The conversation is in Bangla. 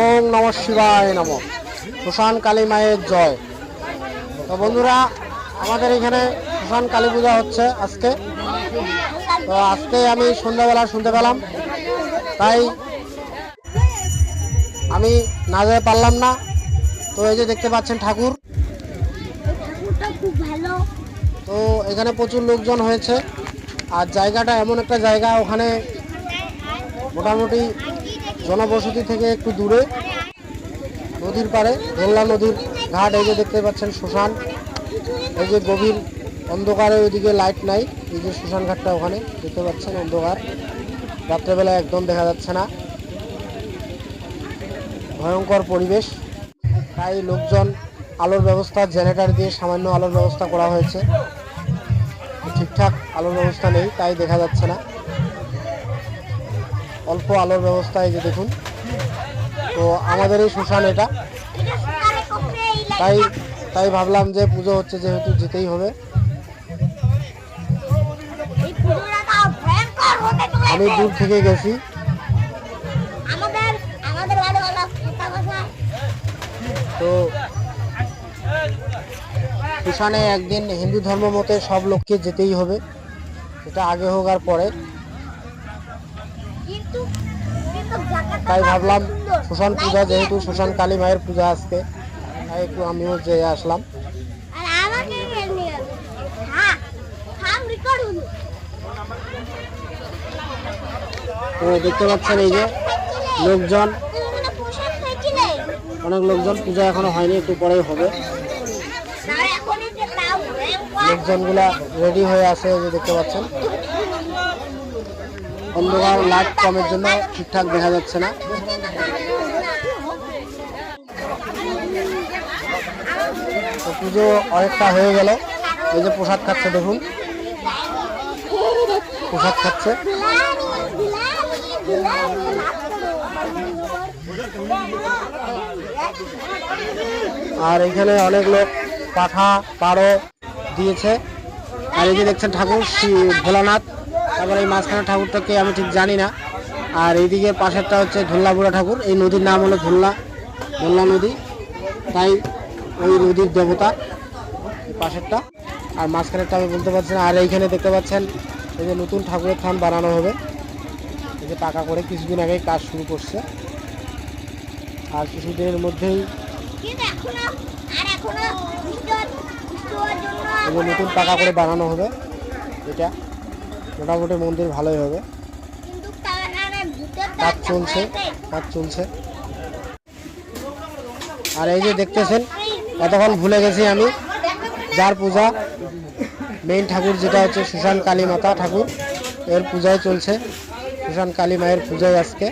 ওম নম শিবায় নম। সুশান কালী মায়ের জয়। তো বন্ধুরা, আমাদের এখানে সুশান কালী পূজা হচ্ছে আজকে। তো আজকে আমি সন্ধ্যাবেলা শুনতে পেলাম। তাই আমি না যেতে পারলাম না। তো এই যে দেখতে পাচ্ছেন ঠাকুর। তো এখানে প্রচুর লোকজন হয়েছে। আর জায়গাটা এমন একটা জায়গা, ওখানে মোটামুটি জনবসতি থেকে একটু দূরে নদীর পাড়ে ধোল্লা নদীর ঘাট, এই যে দেখতে পাচ্ছেন শ্মশান। এই যে গভীর অন্ধকারে ওইদিকে লাইট নাই, এই যে শ্মশান ঘাটটা ওখানে, দেখতে পাচ্ছেন অন্ধকার। রাত্রেবেলা একদম দেখা যাচ্ছে না। ভয়ঙ্কর পরিবেশ। তাই লোকজন আলোর ব্যবস্থা, জেনারেটার দিয়ে সামান্য আলোর ব্যবস্থা করা হয়েছে। ঠিকঠাক আলোর ব্যবস্থা নেই, তাই দেখা যাচ্ছে না। অল্প আলোর ব্যবস্থা এই যে দেখুন তো আমাদের এই শ্মশান এটা। তাই তাই ভাবলাম যে পুজো হচ্ছে যেহেতু যেতেই হবে। আমি দূর থেকে গেছি। তো শ্মশানে একদিন হিন্দু ধর্ম মতে সব লোককে যেতেই হবে। সেটা আগে হোক আর পরে। তাই ভাবলাম। শ্মশান পূজা যেহেতু শ্মশান কালী মায়ের পূজা আজকে তাই একটু আমিও যেয়ে আসলাম। দেখতে পাচ্ছেন এই যে লোকজন। অনেক লোকজন পূজা এখনও হয়নি একটু পরেই হবে। লোকজনগুলা রেডি হয়ে আছে যে দেখতে পাচ্ছেন। অন্ধকার লাইট কমের জন্য ঠিকঠাক দেখা যাচ্ছে না। পুজো অনেকটা হয়ে গেল। এই যে প্রসাদ খাচ্ছে, দেখুন। প্রসাদ খাচ্ছে। আর এখানে অনেক লোক পাঠা পাড়ো দিয়েছে। আর এই যে দেখছেন ঠাকুর ভোলানাথ। তারপরে এই মাঝখানে ঠাকুরটাকে আমি ঠিক জানি না। আর এইদিকে পাশেরটা হচ্ছে ধুল্লা বুড়া ঠাকুর। এই নদীর নাম হলো ধুল্লা ধুল্লা নদী। তাই ওই নদীর দেবতা পাশেরটা। আর মাঝখানেরটা আমি বলতে পারছি না। আর এইখানে দেখতে পাচ্ছেন, এই যে নতুন ঠাকুরের থান বানানো হবে। এই যে পাকা করে কিছুদিন আগেই কাজ শুরু করছে। আর কিছুদিনের মধ্যেই নতুন পাকা করে বানানো হবে। এটা মোটামুটি মন্দির ভালোই হবে। কাজ চলছে কাজ চলছে। আর এই যে দেখতেছেন এতক্ষণ ভুলে গেছি আমি যার পূজা মেইন ঠাকুর যেটা হচ্ছে সুশান কালী মাতা ঠাকুর এর পূজায় চলছে। সুশান কালী মায়ের পূজায় আজকে।